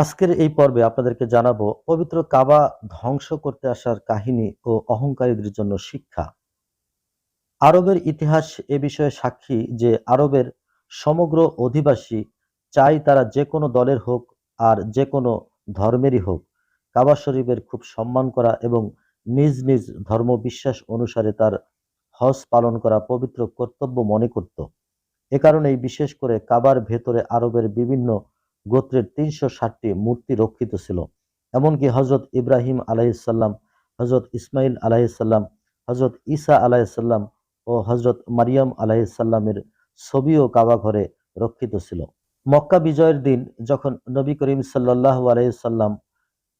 আজকের এই পর্বে আপনাদেরকে জানাব পবিত্র কাবা ধ্বংস করতে আসার কাহিনী ও অহংকারীদের জন্য শিক্ষা। আরবের ইতিহাস এ বিষয়ে সাক্ষী যে আরবের সমগ্র অধিবাসী চাই তারা যে কোনো দলের হোক আর যে কোনো ধর্মেরই হোক, কাবা শরীফের খুব সম্মান করা এবং নিজ নিজ ধর্ম বিশ্বাস অনুসারে তার হজ পালন করা পবিত্র কর্তব্য মনে করত। এ কারণেই বিশেষ করে কাবার ভেতরে আরবের বিভিন্ন গোত্রের তিনশো ষাটটি মূর্তি রক্ষিত ছিল। এমনকি হজরত ইব্রাহিম আলাইসাল্লাম হজরত ইসমাইল আলাইসাল্লাম হজরত ঈসা আলাইসাল্লাম ও হজরত মারিয়াম আলাইসাল্লামের ছবিও কাবা ঘরে রক্ষিত ছিল। মক্কা বিজয়ের দিন যখন নবী করিম সাল্লাহ আলাইসাল্লাম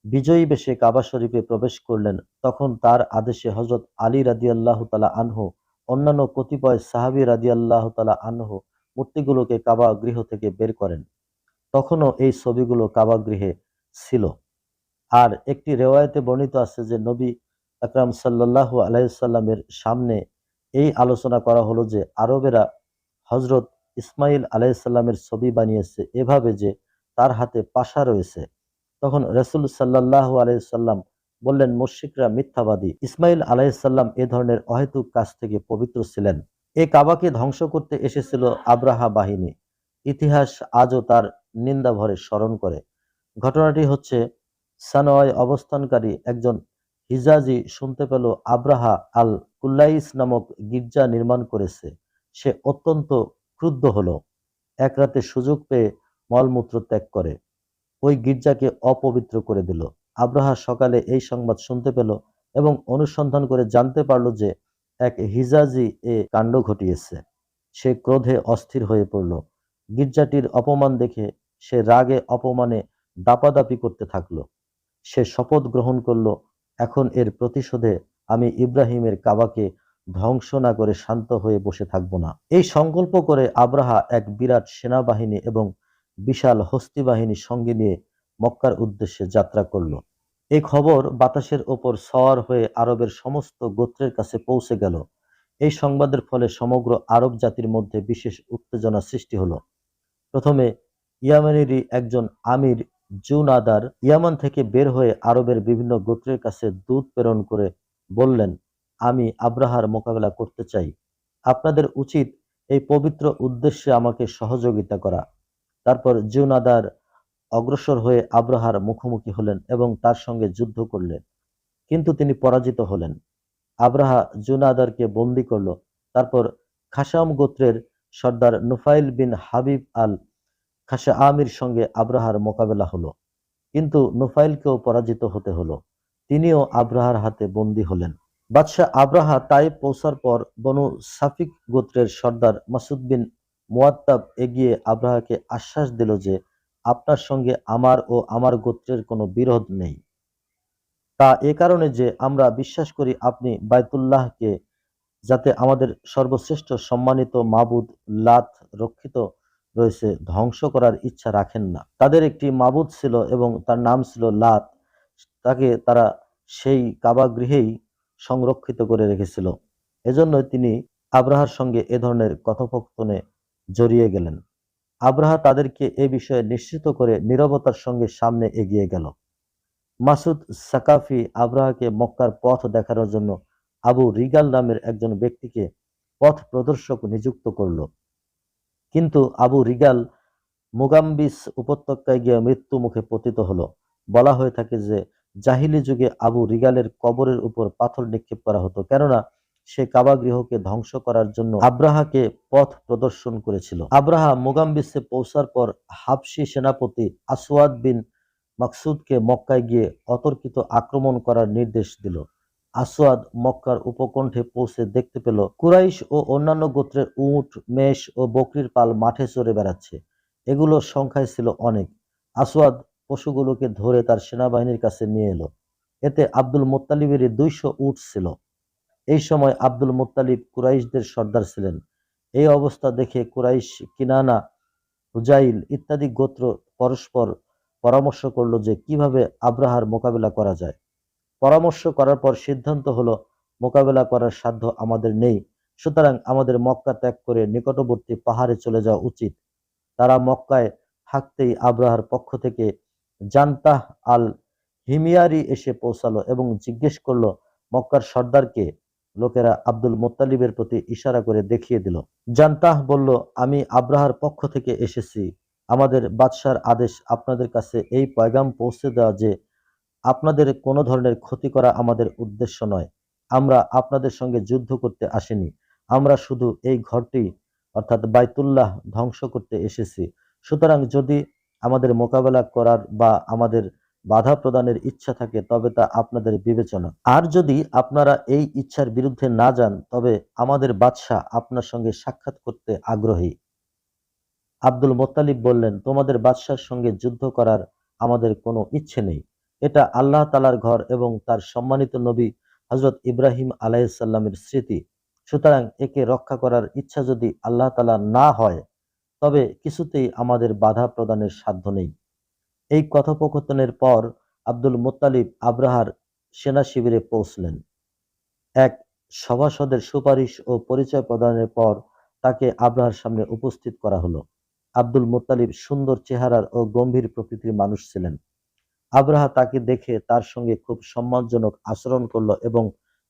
বিজয়ী বেশে কাবা শরীফে প্রবেশ করলেন, তখন তার আদেশে হজরত আলী রাদিয়াল্লাহ তালা আনহু, অন্যান্য কতিপয় সাহাবি রাদিয়াল্লাহ তালা আনহু মূর্তিগুলোকে কাবা গৃহ থেকে বের করেন। তখনও এই ছবিগুলো কাবা গৃহে ছিল। আর একটি রেওয়ায়তে বর্ণিত আছে যে, নবী আকরাম সাল্লাহ আলাইসাল্লামের সামনে এই আলোচনা করা হলো যে, আরবেরা হজরত ইসমাইল আলাইসাল্লামের ছবি বানিয়েছে এভাবে যে, তার হাতে পাশা রয়েছে। তখন রসুল সাল্লাহ আলাইসাল্লাম বললেন মুশিকরা মিথ্যাবাদী। ইসমাইল আলাইসাল্লাম এ ধরনের অহেতুক কাজ থেকে পবিত্র ছিলেন। এ কাবাকে ধ্বংস করতে এসেছিল আব্রাহা বাহিনী। ইতিহাস আজও তার নিন্দা ভরে স্মরণ করে। ঘটনাটি হচ্ছে সানোয়ায় অবস্থানকারী একজন হিজাজি শুনতে পেল আব্রাহা আল কুল্লাইস নামক গির্জা নির্মাণ করেছে। সে অত্যন্ত ক্রুদ্ধ হলো। এক রাতে সুযোগ পেয়ে মলমূত্র ত্যাগ করে। ওই গির্জাকে অপবিত্র করে দিল। আব্রাহা সকালে এই সংবাদ শুনতে পেল এবং অনুসন্ধান করে জানতে পারল যে এক হিজাজি এ কাণ্ড ঘটিয়েছে। সে ক্রোধে অস্থির হয়ে পড়ল। গির্জাটির অপমান দেখে সে রাগে অপমানে দাপাদাপি করতে থাকল। সে শপথ গ্রহণ করল, এখন এর প্রতিশোধে আমি ইব্রাহিমের কাবাকে ধ্বংস না করে শান্ত হয়ে বসে থাকব না। এই সংকল্প করে আব্রাহা এক বিরাট সেনাবাহিনী এবং বিশাল হস্তি বাহিনী সঙ্গে নিয়ে মক্কার উদ্দেশ্যে যাত্রা করল। এই খবর বাতাসের ওপর সওয়ার হয়ে আরবের সমস্ত গোত্রের কাছে পৌঁছে গেল। এই সংবাদের ফলে সমগ্র আরব জাতির মধ্যে বিশেষ উত্তেজনা সৃষ্টি হলো। প্রথমে ইয়ামানেরই একজন আমির জুনাদার ইয়ামান থেকে বের হয়ে আরবের বিভিন্ন গোত্রের কাছে দূত প্রেরণ করে বললেন, আমি আব্রাহার মোকাবেলা করতে চাই। আপনাদের উচিত এই পবিত্র উদ্দেশ্যে আমাকে সহযোগিতা করা। তারপর জুনাদার অগ্রসর হয়ে আব্রাহার মুখোমুখি হলেন এবং তার সঙ্গে যুদ্ধ করলেন। কিন্তু তিনি পরাজিত হলেন। আব্রাহা জুনাদারকে বন্দি করল। তারপর খাসাম গোত্রের সর্দার নুফাইল বিন হাবিব আল খাসা আমির সঙ্গে আব্রাহার মোকাবেলা হলো। কিন্তু নুফাইলকেও পরাজিত হতে হলো। তিনিও আব্রাহার হাতে বন্দী হলেন। বাদশাহ আব্রাহা তাই পৌঁছার পর বনু সাফিক গোত্রের সর্দার মাসুদ বিন মুয়াত্তাব এগিয়ে আব্রাহাকে আশ্বাস দিল যে, আপনার সঙ্গে আমার ও আমার গোত্রের কোনো বিরোধ নেই। তা এ কারণে যে আমরা বিশ্বাস করি আপনি বায়তুল্লাহকে যাতে আমাদের সর্বশ্রেষ্ঠ সম্মানিত মাবুদ লাত রক্ষিত রয়েছে, ধ্বংস করার ইচ্ছা রাখেন না। তাদের একটি মাবুদ ছিল এবং তার নাম ছিল লাত। তাকে তারা সেই কাবা গৃহেই সংরক্ষিত করে রেখেছিল। এজন্য তিনি আব্রাহার সঙ্গে এ ধরনের কথোপকথনে জড়িয়ে গেলেন। আব্রাহা তাদেরকে এ বিষয়ে নিশ্চিত করে নিরবতার সঙ্গে সামনে এগিয়ে গেল। মাসুদ সাকাফি আব্রাহাকে মক্কার পথ দেখানোর জন্য আবু রিগাল নামের একজন ব্যক্তিকে পথ প্রদর্শক নিযুক্ত করল। কিন্তু আবু রিগাল মুগাম্বিস উপত্যকায় গিয়ে মৃত্যু মুখে পতিত হলো। বলা হয়ে থাকে যে, জাহিলি যুগে আবু রিগালের কবরের উপর পাথর নিক্ষেপ করা হতো, কেননা সে কাবা গৃহকে ধ্বংস করার জন্য আব্রাহাকে পথ প্রদর্শন করেছিল। আব্রাহা মুগাম্বিসে পৌঁছার পর হাবসি সেনাপতি আসওয়াদ বিন মাকসুদকে মক্কায় গিয়ে অতর্কিত আক্রমণ করার নির্দেশ দিল। আসওয়াদ মক্কার উপকণ্ঠে পৌঁছে দেখতে পেল, কুরাইশ ও অন্যান্য গোত্রের উট, মেষ ও বকরির পাল মাঠে চড়ে বেড়াচ্ছে। এগুলো সংখ্যায় ছিল অনেক। আসওয়াদ পশুগুলোকে ধরে তার সেনাবাহিনীর কাছে নিয়ে এলো। এতে আব্দুল মোত্তালিবের দুইশো উট ছিল। এই সময় আব্দুল মোত্তালিব কুরাইশদের সর্দার ছিলেন। এই অবস্থা দেখে কুরাইশ, কিনানা, হুজাইল ইত্যাদি গোত্র পরস্পর পরামর্শ করল যে কীভাবে আব্রাহার মোকাবেলা করা যায়। পরামর্শ করার পর সিদ্ধান্ত হলো, মোকাবেলা করার সাধ্য আমাদের নেই। সুতরাং আমাদের মক্কা ত্যাগ করে নিকটবর্তী পাহাড়ে চলে যাওয়া উচিত। তারা মক্কায় থাকতেই আব্রাহার পক্ষ থেকে জান্তাহ আল হিমিয়ারি এসে পৌঁছালো এবং জিজ্ঞেস করল, মক্কার সর্দারকে? লোকেরা আব্দুল মোত্তালিবের প্রতি ইশারা করে দেখিয়ে দিল। জান্তাহ বলল, আমি আব্রাহার পক্ষ থেকে এসেছি। আমাদের বাদশার আদেশ আপনাদের কাছে এই পয়গাম পৌঁছে দেওয়া যে আপনাদের কোনো ধরনের ক্ষতি করা আমাদের উদ্দেশ্য নয়। আমরা আপনাদের সঙ্গে যুদ্ধ করতে আসিনি। আমরা শুধু এই ঘরটি, অর্থাৎ বাইতুল্লাহ, ধ্বংস করতে এসেছি। সুতরাং যদি আমাদের মোকাবেলা করার বা আমাদের বাধা প্রদানের ইচ্ছা থাকে, তবে তা আপনাদের বিবেচনা। আর যদি আপনারা এই ইচ্ছার বিরুদ্ধে না যান, তবে আমাদের বাদশাহ আপনার সঙ্গে সাক্ষাৎ করতে আগ্রহী। আব্দুল মোত্তালিব বললেন, তোমাদের বাদশার সঙ্গে যুদ্ধ করার আমাদের কোনো ইচ্ছে নেই। এটা আল্লাহ তালার ঘর এবং তার সম্মানিত নবী হজরত ইব্রাহিম আলাইসাল্লামের স্মৃতি। সুতরাং একে রক্ষা করার ইচ্ছা যদি আল্লাহ তালা না হয়, তবে কিছুতেই আমাদের বাধা প্রদানের সাধ্য নেই। এই কথোপকথনের পর আব্দুল মোত্তালিব আব্রাহার সেনা শিবিরে পৌঁছলেন। এক সভাসদের সুপারিশ ও পরিচয় প্রদানের পর তাকে আব্রাহার সামনে উপস্থিত করা হলো। আব্দুল মোত্তালিব সুন্দর চেহারার ও গম্ভীর প্রকৃতির মানুষ ছিলেন। আব্রাহা তাকে দেখে তার সঙ্গে খুব সম্মানজনক আচরণ করল এবং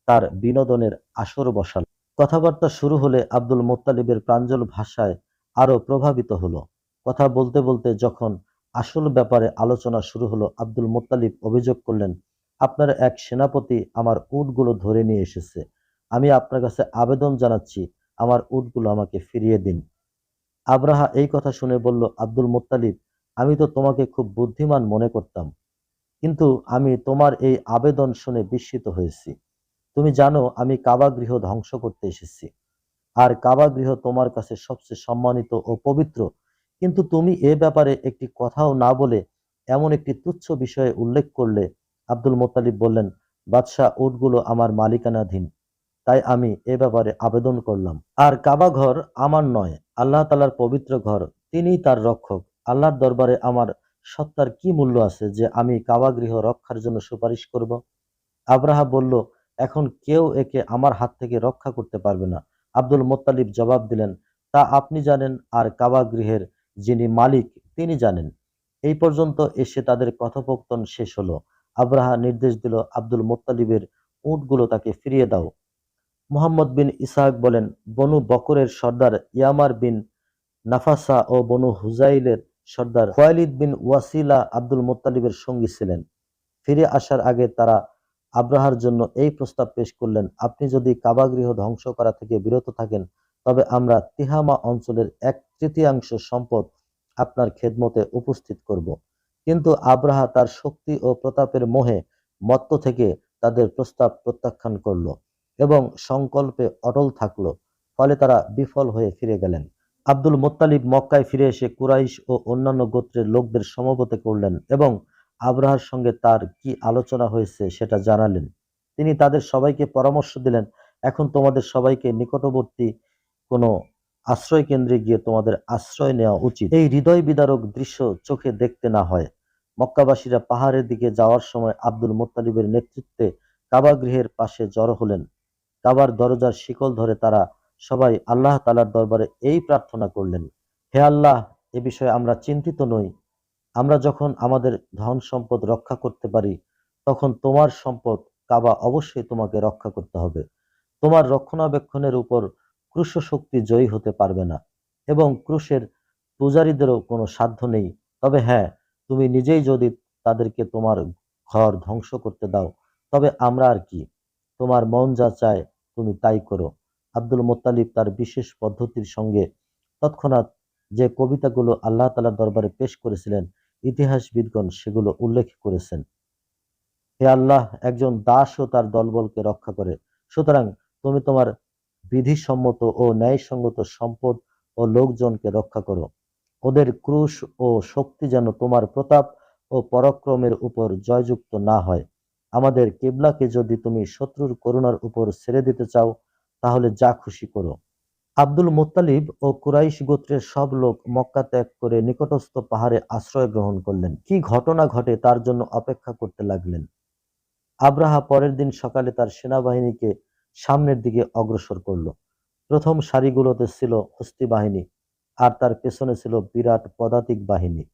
তার বিনোদনের আসর বসাল। কথাবার্তা শুরু হলে আব্দুল মোত্তালিবের প্রাঞ্জল ভাষায় আরও প্রভাবিত হলো। কথা বলতে বলতে যখন আসল ব্যাপারে আলোচনা শুরু হলো, আব্দুল মোত্তালিব অভিযোগ করলেন, আপনার এক সেনাপতি আমার উটগুলো ধরে নিয়ে এসেছে। আমি আপনার কাছে আবেদন জানাচ্ছি, আমার উটগুলো আমাকে ফিরিয়ে দিন। আব্রাহা এই কথা শুনে বলল, আব্দুল মোত্তালিব, আমি তো তোমাকে খুব বুদ্ধিমান মনে করতাম। কিন্তু আমি তোমার এই আবেদন শুনে বিস্মিত হয়েছি। তুমি জানো, আমি কাবা গৃহ ধ্বংস করতে এসেছি। আর কাবা গৃহ তোমার কাছে সবচেয়ে সম্মানিত ও পবিত্র। কিন্তু তুমি এ ব্যাপারে একটি কথাও না বলে এমন একটি তুচ্ছ বিষয়ে উল্লেখ করলে আব্দুল মোতালিব বললেন, বাদশাহ উটগুলো আমার মালিকানাধীন। তাই আমি এ ব্যাপারে আবেদন করলাম। আর কাবা ঘর আমার নয়, আল্লাহ তালার পবিত্র ঘর। তিনিই তার রক্ষক। আল্লাহর দরবারে আমার সত্তার কি মূল্য আছে যে আমি কাবা গৃহ রক্ষার জন্য সুপারিশ করব? আব্রাহা বলল, এখন কেউ একে আমার হাত থেকে রক্ষা করতে পারবে না। আব্দুল মোত্তালিব জবাব দিলেন, তা আপনি জানেন আর কাবা গৃহের যিনি মালিক, তিনি জানেন। এই পর্যন্ত এসে তাদের কথোপকথন শেষ হলো। আব্রাহা নির্দেশ দিল, আব্দুল মোত্তালিবের উটগুলো তাকে ফিরিয়ে দাও। মোহাম্মদ বিন ইসাহাক বলেন, বনু বকরের সর্দার ইয়ামার বিন নাফাসা ও বনু হুজাইলের সর্দার খোয়ালিদ বিন ওয়াসিলা আব্দুল মোত্তালিবের সঙ্গী ছিলেন। ফিরে আসার আগে তারা আব্রাহার জন্য এই প্রস্তাব পেশ করলেন, আপনি যদি কাবাগৃহ ধ্বংস করা থেকে বিরত থাকেন, তবে আমরা তিহামা অঞ্চলের এক তৃতীয়াংশ সম্পদ আপনার খেদমতে উপস্থিত করব। কিন্তু আব্রাহা তার শক্তি ও প্রতাপের মোহে মত্ত থেকে তাদের প্রস্তাব প্রত্যাখ্যান করল এবং সংকল্পে অটল থাকল। ফলে তারা বিফল হয়ে ফিরে গেলেন। আব্দুল মোত্তালিব মক্কায় ফিরে এসে কুরাইশ ও অন্যান্য গোত্রের লোকদের সমবেত করলেন এবং আব্রাহার সঙ্গে তার কি আলোচনা হয়েছে সেটা জানালেন। তিনি তাদের সবাইকে পরামর্শ দিলেন, এখন তোমাদের সবাইকে নিকটবর্তী কোনো আশ্রয় কেন্দ্রে গিয়ে তোমাদের আশ্রয় নেওয়া উচিত। এই হৃদয় বিদারক দৃশ্য চোখে দেখতে না হয়। মক্কাবাসীরা পাহাড়ের দিকে যাওয়ার সময় আব্দুল মোত্তালিবের নেতৃত্বে কাবা গৃহের পাশে জড়ো হলেন। কাবার দরজার শিকল ধরে তারা সবাই আল্লাহ তালার দরবারে এই প্রার্থনা করলেন, হে আল্লাহ, এ বিষয়ে আমরা চিন্তিত নই। আমরা যখন আমাদের ধন সম্পদ রক্ষা করতে পারি, তখন তোমার সম্পদ কাবা অবশ্যই তোমাকে রক্ষা করতে হবে। তোমার রক্ষণাবেক্ষণের উপর ক্রুশ শক্তি জয়ী হতে পারবে না এবং ক্রুশের পূজারীদেরও কোনো সাধ্য নেই। তবে হ্যাঁ তুমি নিজেই যদি তাদেরকে তোমার ঘর ধ্বংস করতে দাও, তবে আমরা আর কি। তোমার মন যা চায় তুমি তাই করো। আব্দুল মোত্তালিব তার বিশেষ পদ্ধতির সঙ্গে তৎক্ষণাৎ যে কবিতাগুলো আল্লাহ তালার দরবারে পেশ করেছিলেন, ইতিহাসবিদগণ সেগুলো উল্লেখ করেছেন। হে আল্লাহ, একজন দাসও তার দলবলকে রক্ষা করে। সুতরাং তুমি তোমার বিধিসম্মত ও ন্যায়সঙ্গত সম্পদ ও লোকজনকে রক্ষা করো। ওদের ক্রুশ ও শক্তি যেন তোমার প্রতাপ ও পরাক্রমের উপর জয়যুক্ত না হয়। আমাদের কেবলাকে যদি তুমি শত্রুর করুণার উপর ছেড়ে দিতে চাও তাহলে যা খুশি করো। আব্দুল মুত্তালিব ও কুরাইশ গোত্রের সব লোক মক্কা ত্যাগ করে নিকটস্থ পাহাড়ে আশ্রয় গ্রহণ করলেন। কি ঘটনা ঘটে তার জন্য অপেক্ষা করতে লাগলেন। আব্রাহা পরের দিন সকালে তার সেনাবাহিনীকে সামনের দিকে অগ্রসর করল। প্রথম সারিগুলোতে ছিল হস্তি বাহিনী, আর তার পেছনে ছিল বিরাট পদাতিক বাহিনী।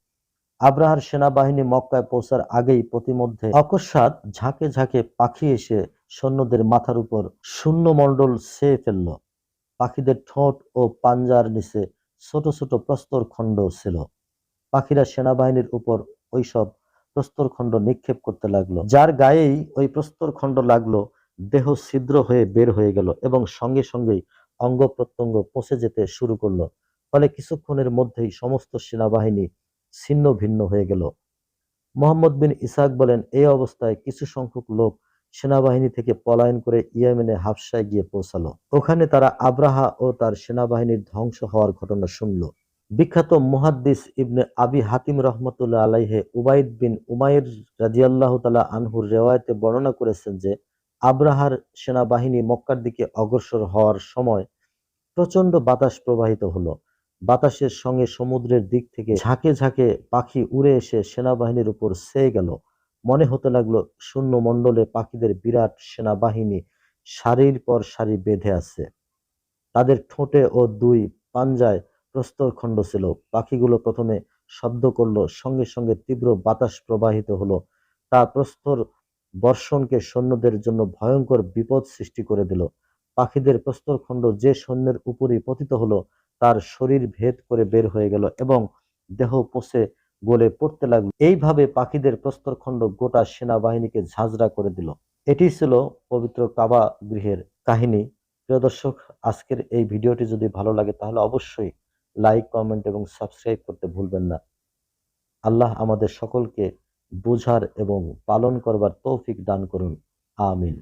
আব্রাহার সেনাবাহিনী মক্কায় পৌঁছার আগেই প্রতিমধ্যে অকস্মাৎ ঝাঁকে ঝাঁকে পাখি এসে সৈন্যদের মাথার উপর শূন্যমণ্ডল ছেয়ে ফেলল। পাখিদের ঠোঁট ও পাঞ্জার নিচে ছোট ছোট প্রস্তর খণ্ড ছিল। পাখিরা সেনাবাহিনীর উপর ওইসব প্রস্তর খণ্ড নিক্ষেপ করতে লাগল। যার গায়েই ওই প্রস্তর খণ্ড লাগল, দেহ ছিদ্র হয়ে বের হয়ে গেল এবং সঙ্গে সঙ্গেই অঙ্গ প্রত্যঙ্গ পচে যেতে শুরু করল। ফলে কিছুক্ষণের মধ্যেই সমস্ত সেনাবাহিনী ছিন্ন ভিন্ন হয়ে গেল। মোহাম্মদ বিন ইসাক বলেন এই অবস্থায় কিছু সংখ্যক লোক সেনাবাহিনী থেকে পলায়ন করে ইয়েমেনে হাফসায় গিয়ে পৌঁছালো। ওখানে তারা আব্রাহা ও তার সেনাবাহিনীর ধ্বংস হওয়ার ঘটনা শুনল। বিখ্যাত মুহাদ্দিস ইবনে আবি হাতিম রহমতুল্লাহ আলাইহে উবাইদ বিন উমাইর রাজিয়াল্লাহ তালা আনহুর রেওয়ায়তে বর্ণনা করেছেন যে, আব্রাহার সেনাবাহিনী মক্কার দিকে অগ্রসর হওয়ার সময় প্রচণ্ড বাতাস প্রবাহিত হলো। বাতাসের সঙ্গে সমুদ্রের দিক থেকে ঝাঁকে ঝাঁকে পাখি উড়ে এসে সেনাবাহিনীর উপর সেয়ে গেল। মনে হতে লাগল শূন্য মণ্ডলে পাখিদের বিরাট সেনাবাহিনী সারির পর সারি বেঁধে আছে। তাদের ঠোঁটে ও দুই পাঞ্জায় প্রস্তরখণ্ড ছিল। পাখিগুলো প্রথমে শব্দ করল, সঙ্গে সঙ্গে তীব্র বাতাস প্রবাহিত হলো। তা প্রস্তর বর্ষণকে সৈন্যদের জন্য ভয়ঙ্কর বিপদ সৃষ্টি করে দিল। পাখিদের প্রস্তরখণ্ড যে সৈন্যের উপরই পতিত হলো, তার শরীর ভেদ করে বের হয়ে গেল এবং দেহ পচে গলে পড়তে লাগল। এইভাবে পাখিদের প্রস্তরখণ্ড গোটা সেনাবাহিনীকে ঝাঁঝরা করে দিল। এটি ছিল পবিত্র কাবা গৃহের কাহিনী। প্রিয় দর্শক, আজকের এই ভিডিওটি যদি ভালো লাগে, তাহলে অবশ্যই লাইক, কমেন্ট এবং সাবস্ক্রাইব করতে ভুলবেন না। আল্লাহ আমাদের সকলকে বুঝার এবং পালন করবার তৌফিক দান করুন। আমিন।